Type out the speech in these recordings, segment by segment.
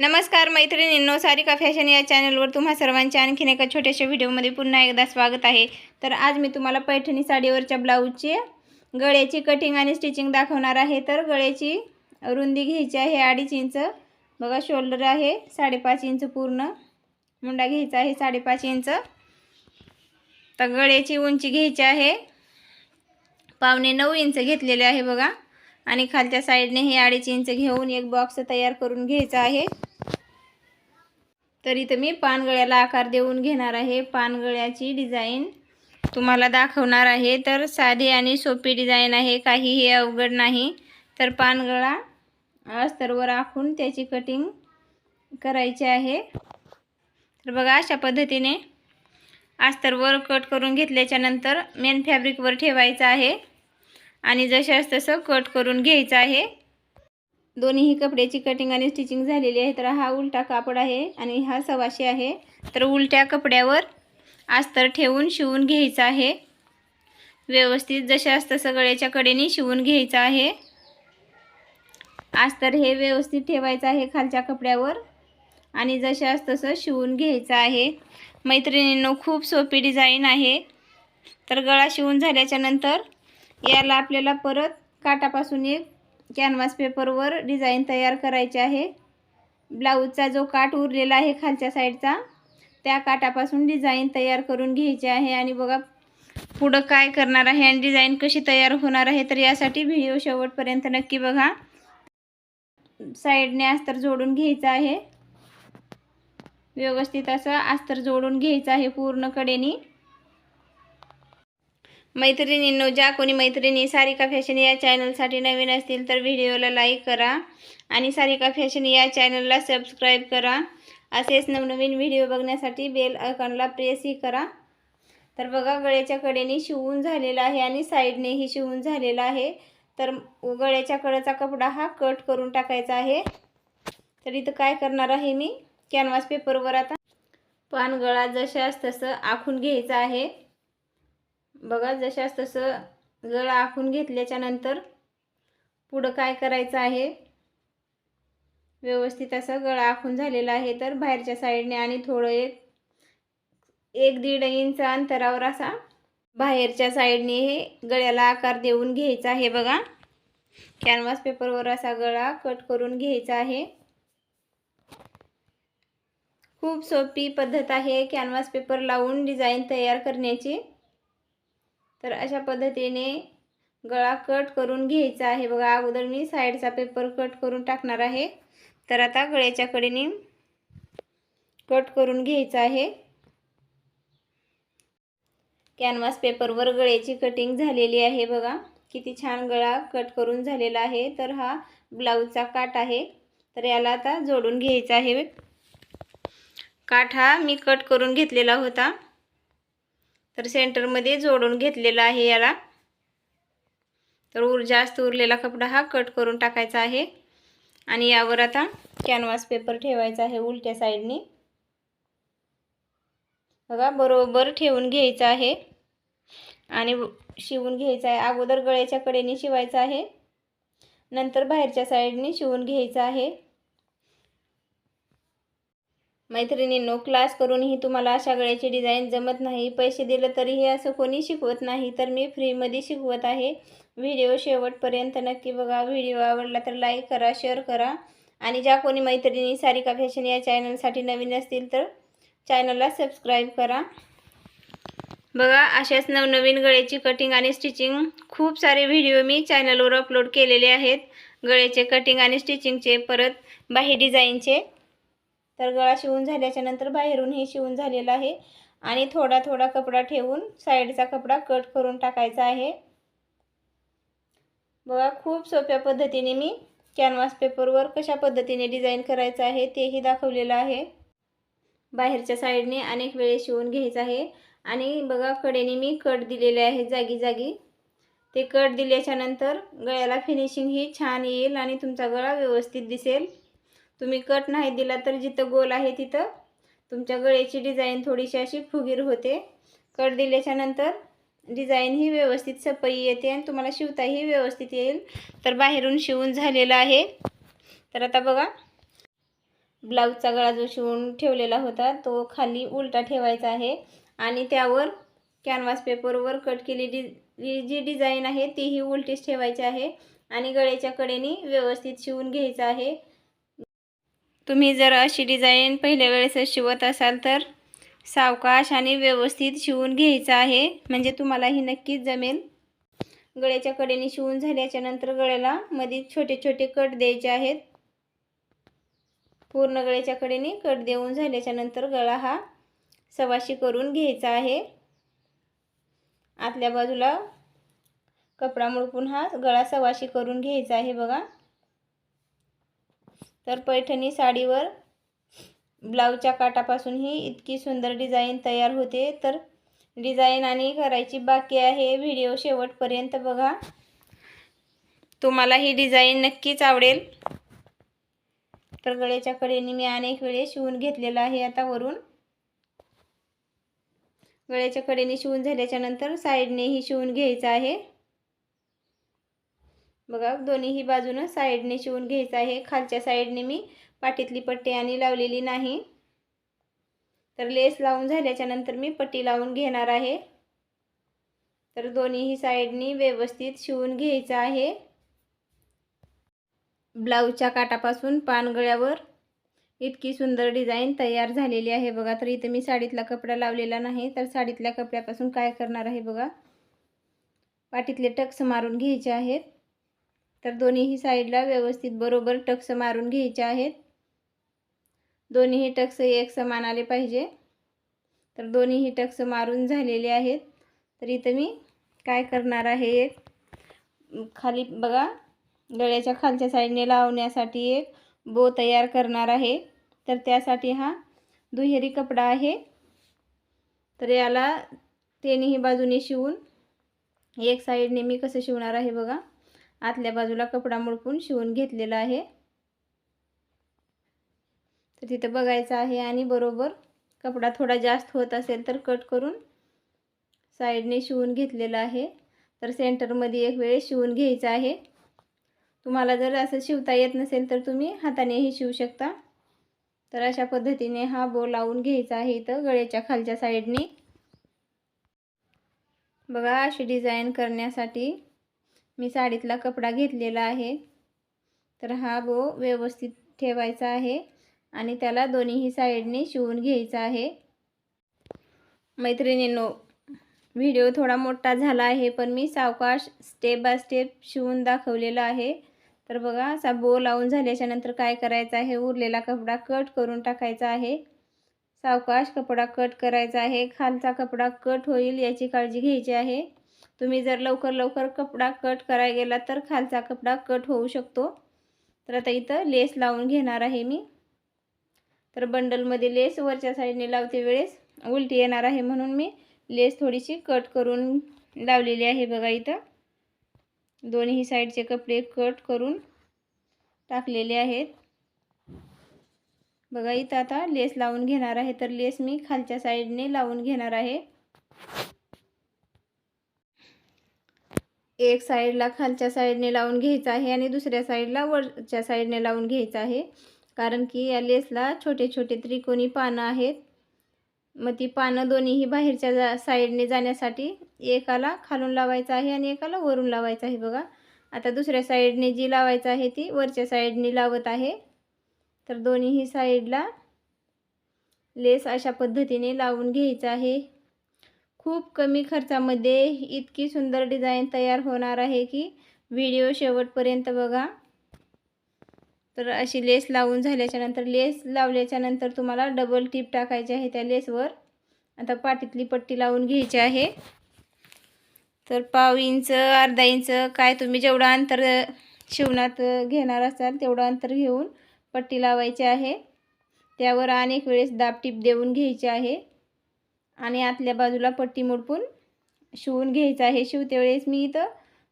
नमस्कार मैत्रिणींनो सारिका फॅशन या चॅनलवर तुम्हा सर्वांच्या आणखीन एका छोट्याशा व्हिडिओमध्ये पुन्हा एकदा स्वागत आहे. तर आज मी तुम्हाला पैठणी साडीवरच्या ब्लाऊजची गळ्याची कटिंग आणि स्टिचिंग दाखवणार आहे. तर गळ्याची रुंदी घ्यायची आहे अडीच इंच. बघा शोल्डर आहे साडेपाच इंच पूर्ण. मुंडा घ्यायचा आहे साडेपाच इंच. तर गळ्याची उंची घ्यायची आहे. पावणे नऊ इंच घेतलेले आहे बघा. आणि खालच्या साईडने हे अडीच इंच घेऊन एक बॉक्स तयार करून घ्यायचा आहे. तर इथं मी पानगळ्याला आकार देऊन घेणार आहे. पानगळ्याची डिझाईन तुम्हाला दाखवणार आहे. तर साधी आणि सोपी डिझाईन आहे. काहीही अवघड नाही. तर पानगळा अस्तरवर आखून त्याची कटिंग करायची आहे. तर बघा अशा पद्धतीने अस्तरवर कट करून घेतल्याच्यानंतर मेन फॅब्रिकवर ठेवायचं आहे. आणि जशास तसं कट करून घ्यायचं आहे. दोन्हीही कपड्याची कटिंग आणि स्टिचिंग झालेली आहे. तर हा उलटा कापड आहे आणि हा सवाशे आहे. तर उलट्या कपड्यावर अस्तर ठेवून शिवून घ्यायचं आहे. व्यवस्थित जसे तसं गळ्याच्या कडेने शिवून घ्यायचं आहे. अस्तर हे व्यवस्थित ठेवायचं आहे खालच्या कपड्यावर. आणि जशास तसं शिवून घ्यायचं आहे. मैत्रिणींनो खूप सोपी डिझाईन आहे. तर गळा शिवून झाल्याच्यानंतर याला आपल्याला परत काटापासून एक कॅनव्हास पेपरवर डिझाईन तयार करायची आहे. ब्लाऊजचा जो काट उरलेला आहे खालच्या साईडचा त्या काटापासून डिझाईन तयार करून घ्यायची आहे. आणि बघा पुढं काय करणार आहे आणि डिझाईन कशी तयार होणार आहे तर यासाठी व्हिडिओ शेवटपर्यंत नक्की बघा. साईडने अस्तर जोडून घ्यायचं आहे. व्यवस्थित असं अस्तर जोडून घ्यायचं आहे पूर्ण कडेनी. मैत्रिणींनो ज्या कोणी मैत्रिणी सारिका फॅशन या चॅनलसाठी नवीन असतील तर व्हिडिओला लाईक करा आणि सारिका फॅशन या चॅनलला सबस्क्राईब करा. असेच नवनवीन व्हिडिओ बघण्यासाठी बेल आयकॉनला प्रेसही करा. तर बघा गळ्याच्या कडेने शिवून झालेला आहे आणि साईडनेही शिवून झालेला आहे. तर गळ्याच्या कडेचा कपडा हा कट करून टाकायचा आहे. तर इथं काय करणार आहे मी? कॅनव्हास पेपरवर आता. पानगळा जशास तसं आखून घ्यायचा आहे. बघा जशास तसं गळा आखून घेतल्याच्या नंतर पुढं काय करायचं आहे? व्यवस्थित असं गळा आखून झालेला आहे. तर बाहेरच्या साईडने आणि थोडं एक एक दीड इंच अंतरावर असा बाहेरच्या साईडने हे गळ्याला आकार देऊन घ्यायचा आहे बघा. कॅनव्हास पेपरवर असा गळा कट करून घ्यायचा आहे. खूप सोपी पद्धत आहे कॅनव्हास पेपर लावून डिझाईन तयार करण्याची. तर अशा पद्धतीने गळा कट करून घ्यायचा आहे. बघा अगोदर मी साईडचा पेपर कट करून टाकणार आहे. तर आता गळ्याच्या कडेने कट करून घ्यायचा आहे. कॅनव्हास पेपरवर गळ्याची कटिंग झालेली आहे. बघा किती छान गळा कट करून झालेला आहे. तर हा ब्लाऊजचा काट आहे. तर याला आता जोडून घ्यायचा आहे. काठ हा मी कट करून घेतलेला होता. तर सेंटरमध्ये जोडून घेतलेला आहे याला. तर उर जास्त उरलेला कपडा हा कट करून टाकायचा आहे. आणि यावर आता कॅनव्हास पेपर ठेवायचा आहे उलट्या साईडने. बघा बरोबर ठेवून घ्यायचं आहे. आणि शिवून घ्यायचं आहे. अगोदर गळ्याच्या कडेने शिवायचं आहे. नंतर बाहेरच्या साईडने शिवून घ्यायचं आहे. मैत्रिणींनो क्लास करूनही तुम्हाला अशा गळ्याची डिझाईन जमत नाही. पैसे दिलं तरीही असं कोणी शिकवत नाही. तर मी फ्रीमध्ये शिकवत आहे. व्हिडिओ शेवटपर्यंत नक्की बघा. व्हिडिओ आवडला तर लाईक करा शेअर करा. आणि ज्या कोणी मैत्रिणी सारिका फॅशन या चॅनलसाठी नवीन असतील तर चॅनलला सबस्क्राईब करा. बघा अशाच नवनवीन गळ्याची कटिंग आणि स्टिचिंग खूप सारे व्हिडिओ मी चॅनलवर अपलोड केलेले आहेत. गळ्याचे कटिंग आणि स्टिचिंगचे परत बाही डिझाईनचे तर गळा शिवून झाल्याच्यानंतर बाहेरूनही शिवून झालेला आहे. आणि थोडा थोडा कपडा ठेवून साईडचा कपडा कट करून टाकायचा आहे. बघा खूप सोप्या पद्धतीने मी कॅनव्हास पेपरवर कशा पद्धतीने डिझाईन करायचं आहे तेही दाखवलेलं आहे. बाहेरच्या साईडने अनेक वेळे शिवून घ्यायचं आहे. आणि बघा कडेने मी कट दिलेले आहे जागी जागी. ते कट दिल्याच्यानंतर गळ्याला फिनिशिंग ही छान येईल आणि तुमचा गळा व्यवस्थित दिसेल. तुम्ही कट नाही दिला तर जिथं गोल आहे तिथं तुमच्या गळ्याची डिझाईन थोडीशी अशी फुगीर होते. कट दिल्याच्यानंतर डिझाईन ही व्यवस्थित सपई येते आणि तुम्हाला शिवताही व्यवस्थित येईल. तर बाहेरून शिवून झालेलं आहे. तर आता बघा ब्लाऊजचा गळा जो शिवून ठेवलेला होता तो खाली उलटा ठेवायचा आहे आणि त्यावर कॅनव्हास पेपरवर कट केलेली डि जी डिझाईन आहे तीही उलटीच ठेवायची आहे आणि गळ्याच्या कडेने व्यवस्थित शिवून घ्यायचं आहे. तुम्ही जर अशी डिझाईन पहिल्या वेळेस शिवत असाल तर सावकाश आणि व्यवस्थित शिवून घ्यायचं आहे. म्हणजे तुम्हाला ही नक्कीच जमेल. गळ्याच्या कडेने शिवून झाल्याच्यानंतर गळ्याला मध्ये छोटे छोटे कट द्यायचे आहेत. पूर्ण गळ्याच्या कडेने कट देऊन झाल्याच्यानंतर गळा हा सवाशी करून घ्यायचा आहे. आतल्या बाजूला कपडा मुळपून हा गळा सवाशी करून घ्यायचा आहे बघा. तर पैठणी साडीवर ब्लाऊजच्या काटापासून ही इतकी सुंदर डिझाईन तयार होते. तर डिझाईन आणि करायची बाकी आहे. व्हिडिओ शेवटपर्यंत बघा. तुम्हाला ही डिझाईन नक्कीच आवडेल. तर गळ्याच्या कडेने मी अनेक वेळेस शिवून घेतलेला आहे आता वरून. गळ्याच्या कडेने शिवून झाल्याच्यानंतर साईडनेही शिवून घ्यायचं आहे. बघा दोन्हीही बाजूनं साईडने शिवून घ्यायचं आहे. खालच्या साईडने मी पाठीतली पट्टी आणि लावलेली नाही. तर लेस लावून झाल्याच्यानंतर मी पट्टी लावून घेणार आहे. तर दोन्हीही साईडनी व्यवस्थित शिवून घ्यायचं आहे. ब्लाऊजच्या काटापासून पानगळ्यावर इतकी सुंदर डिझाईन तयार झालेली आहे बघा. तर इथं मी साडीतला कपडा लावलेला नाही. तर साडीतल्या कपड्यापासून काय करणार आहे बघा. पाठीतले टक्स मारून घ्यायचे आहेत. तर दोन्हीही साईडला व्यवस्थित बरोबर टक्स मारून घ्यायचे आहेत. दोन्हीही टक्स एक समान आले पाहिजे. तर दोन्हीही टक्स मारून झालेले आहेत. तर इथं मी काय करणार आहे एक खाली बघा गळ्याच्या खालच्या साईडने लावण्यासाठी एक बो तयार करणार आहे. तर त्यासाठी हा दुहेरी कपडा आहे. तर याला तिन्ही बाजूने शिवून एक साईडने मी कसं शिवणार आहे बघा. आतल्या बाजूला कपडा मुडपून शिवून घेतलेला आहे. तर तिथं बघायचं आहे आणि बरोबर कपडा थोडा जास्त होत असेल तर कट करून साईडने शिवून घेतलेला आहे. तर सेंटरमध्ये एक वेळ शिवून घ्यायचं आहे. तुम्हाला जर असं शिवता येत नसेल तर तुम्ही हातानेही शिवू शकता. तर अशा पद्धतीने हा बो लावून घ्यायचा आहे इथं गळ्याच्या खालच्या साईडने. बघा अशी डिझाईन करण्यासाठी मी साडीतला कपडा घेतलेला आहे. तर हा बो व्यवस्थित ठेवायचा आहे आणि त्याला दोन्हीही साईडने शिवून घ्यायचा आहे. मैत्रिणींनो व्हिडिओ थोडा मोठा झाला आहे पण मी सावकाश स्टेप बाय स्टेप शिवून दाखवलेला आहे. तर बघा असा बो लावून झाल्याच्यानंतर काय करायचं आहे? उरलेला कपडा कट करून टाकायचा आहे. सावकाश कपडा कट करायचा आहे. खालचा कपडा कट होईल याची काळजी घ्यायची आहे. तुम्ही जर लवकर लवकर कपडा कट करायला गेला तर खालचा कपडा कट होऊ शकतो. तर आता इथं लेस लावून घेणार आहे मी. तर बंडलमध्ये लेस वरच्या साईडने लावते वेळेस. उलटी येणार आहे म्हणून मी लेस थोडीशी कट करून लावलेली आहे बघा इथं. दोन्ही साईडचे कपडे कट करून टाकलेले आहेत. बघा इथं आता लेस लावून घेणार आहे. तर लेस मी खालच्या साईडने लावून घेणार आहे. एक साईडला खालच्या साईडने लावून घ्यायचं आहे आणि दुसऱ्या साईडला वरच्या साईडने लावून घ्यायचं आहे. कारण की या लेसला छोटे छोटे त्रिकोणी पानं आहेत. मग ती पानं दोन्हीही बाहेरच्या जा साईडने जाण्यासाठी एकाला खालून लावायचं आहे आणि एकाला वरून लावायचं आहे बघा. आता दुसऱ्या साईडने जी लावायचं आहे ती वरच्या साईडने लावत आहे. तर दोन्हीही साईडला लेस अशा पद्धतीने लावून घ्यायचं आहे. खूप कमी खर्चामध्ये इतकी सुंदर डिझाईन तयार होणार आहे की व्हिडिओ शेवटपर्यंत बघा. तर अशी लेस लावून झाल्याच्यानंतर लेस लावल्याच्यानंतर तुम्हाला डबल टीप टाकायची आहे त्या लेसवर. आता पाठीतली पट्टी लावून घ्यायची आहे. तर पाव इंच अर्धा इंच काय तुम्ही जेवढं अंतर शिवणात घेणार असाल तेवढं अंतर घेऊन पट्टी लावायची आहे. त्यावर अनेक वेळेस दाब टीप देऊन घ्यायची आहे. आणि आतल्या बाजूला पट्टी मोडपून शिवून घ्यायचं आहे. शिवते वेळेस मी इथं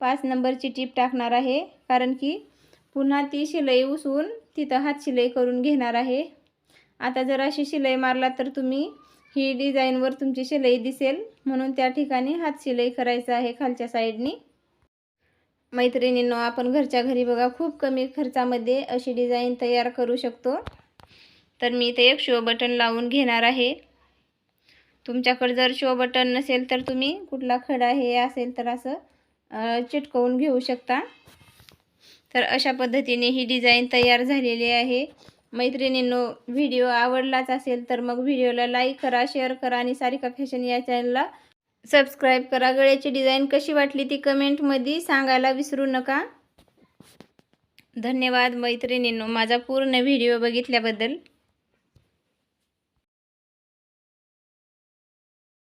पाच नंबरची टीप टाकणार आहे. कारण की पुन्हा ती शिलाई उसवून तिथं हात शिलाई करून घेणार आहे. आता जर अशी शिलाई मारला तर तुम्ही ही डिझाईनवर तुमची शिलाई दिसेल. म्हणून त्या ठिकाणी हात शिलाई करायचं आहे खालच्या साईडनी. मैत्रिणींनो आपण घरच्या घरी बघा खूप कमी खर्चामध्ये अशी डिझाईन तयार करू शकतो. तर मी इथे एक शो बटन लावून घेणार आहे. तुमच्याकडे जर शो बटन नसेल तर तुम्ही कुठला खडा हे असेल तर असं चिटकवून घेऊ शकता. तर अशा पद्धतीने ही डिझाईन तयार झालेली आहे. मैत्रिणींनो व्हिडिओ आवडलाच असेल तर मग व्हिडिओला लाईक करा शेअर करा आणि सारिका फॅशन या चॅनलला सबस्क्राईब करा. गळ्याची डिझाईन कशी वाटली ती कमेंटमध्ये सांगायला विसरू नका. धन्यवाद मैत्रिणींनो माझा पूर्ण व्हिडिओ बघितल्याबद्दल.